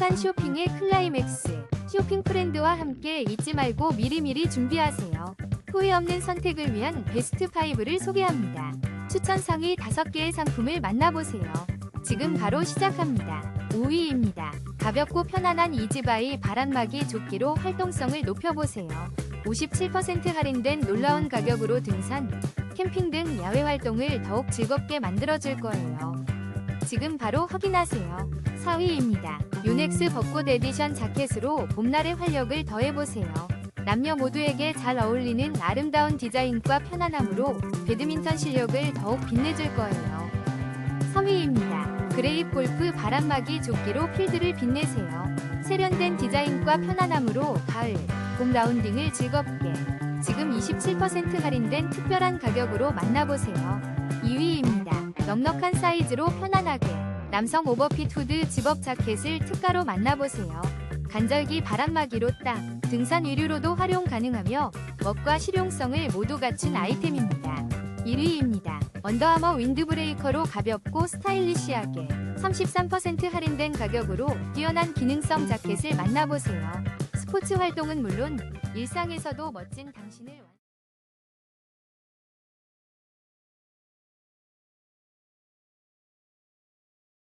행복한 쇼핑의 클라이맥스. 쇼핑 프렌드와 함께 잊지 말고 미리미리 준비하세요. 후회 없는 선택을 위한 베스트 5를 소개합니다. 추천 상위 5개의 상품을 만나보세요. 지금 바로 시작합니다. 5위입니다. 가볍고 편안한 이지바이 바람막이 조끼로 활동성을 높여보세요. 57% 할인된 놀라운 가격으로 등산, 캠핑 등 야외 활동을 더욱 즐겁게 만들어줄 거예요. 지금 바로 확인하세요. 4위입니다. 유넥스 벚꽃 에디션 자켓으로 봄날의 활력을 더해보세요. 남녀 모두에게 잘 어울리는 아름다운 디자인과 편안함으로 배드민턴 실력을 더욱 빛내줄 거예요. 3위입니다. 그레이프 골프 바람막이 조끼로 필드를 빛내세요. 세련된 디자인과 편안함으로 가을, 봄 라운딩을 즐겁게. 지금 27% 할인된 특별한 가격으로 만나보세요. 2위입니다. 넉넉한 사이즈로 편안하게. 남성 오버핏 후드 집업 자켓을 특가로 만나보세요. 간절기 바람막이로 딱 등산 의류로도 활용 가능하며 멋과 실용성을 모두 갖춘 아이템입니다. 1위입니다. 언더아머 윈드브레이커로 가볍고 스타일리시하게 33% 할인된 가격으로 뛰어난 기능성 자켓을 만나보세요. 스포츠 활동은 물론 일상에서도 멋진 당신을 완-